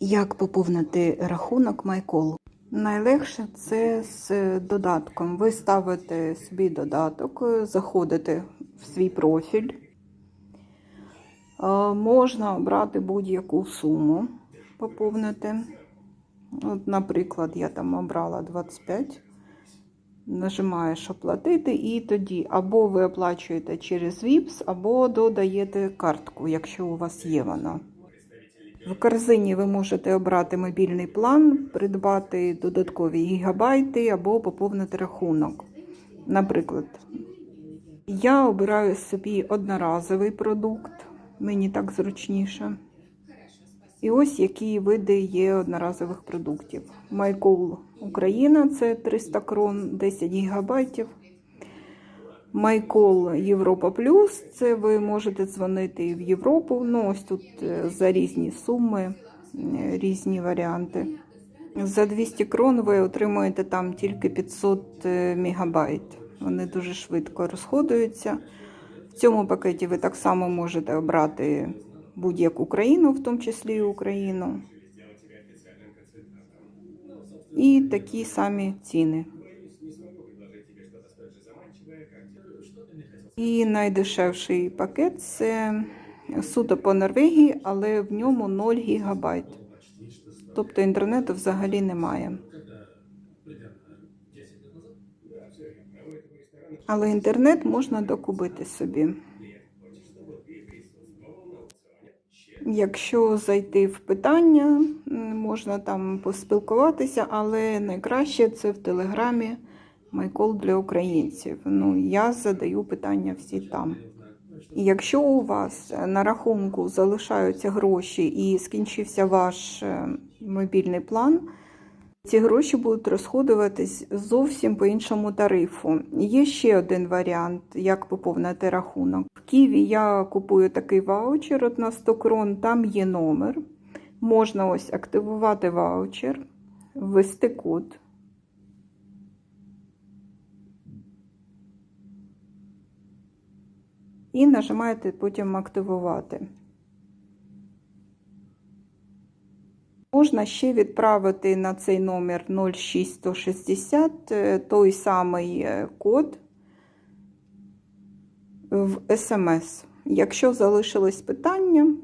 Як поповнити рахунок MyCall? Найлегше це з додатком. Ви ставите собі додаток, заходите в свій профіль. Е, Можна обрати будь-яку суму, поповнити. От, наприклад, я там обрала 25. Нажимаєш оплатити, і тоді або ви оплачуєте через VIPS, або додаєте картку, якщо у вас є вона. В корзині ви можете обрати мобільний план, придбати додаткові гігабайти або поповнити рахунок. Наприклад, я обираю собі одноразовий продукт, мені так зручніше. І ось які види є одноразових продуктів. MyCall Україна це 300 крон, 10 гігабайтів. MyCall Європа Плюс це ви можете дзвонити в Європу. Ну, ось тут е, за різні суми, е, різні варіанти. За 200 крон ви отримуєте там тільки 500 мегабайт. Вони дуже швидко розходуються. В цьому пакеті ви так само можете обрати будь-яку країну, в тому числі і Україну. І такі самі ціни. І найдешевший пакет це суто по Норвегії, але в ньому 0 гігабайт. Тобто інтернету взагалі немає. Але інтернет можна докупити собі. Якщо зайти в питання, можна там поспілкуватися, але найкраще це в Телеграмі Майкол для українців. Ну, я задаю питання всі там. І якщо у вас на рахунку залишаються гроші і скінчився ваш е, мобільний план, ці гроші будуть розходуватись зовсім по іншому тарифу. Є ще один варіант, як поповнити рахунок. В Києві я купую такий ваучер от на 100 крон, там є номер. Можна ось активувати ваучер, ввести код. І нажимаєте потім активувати. Можна ще відправити на цей номер 06160 е, той самий е, код в смс. Якщо залишились питання,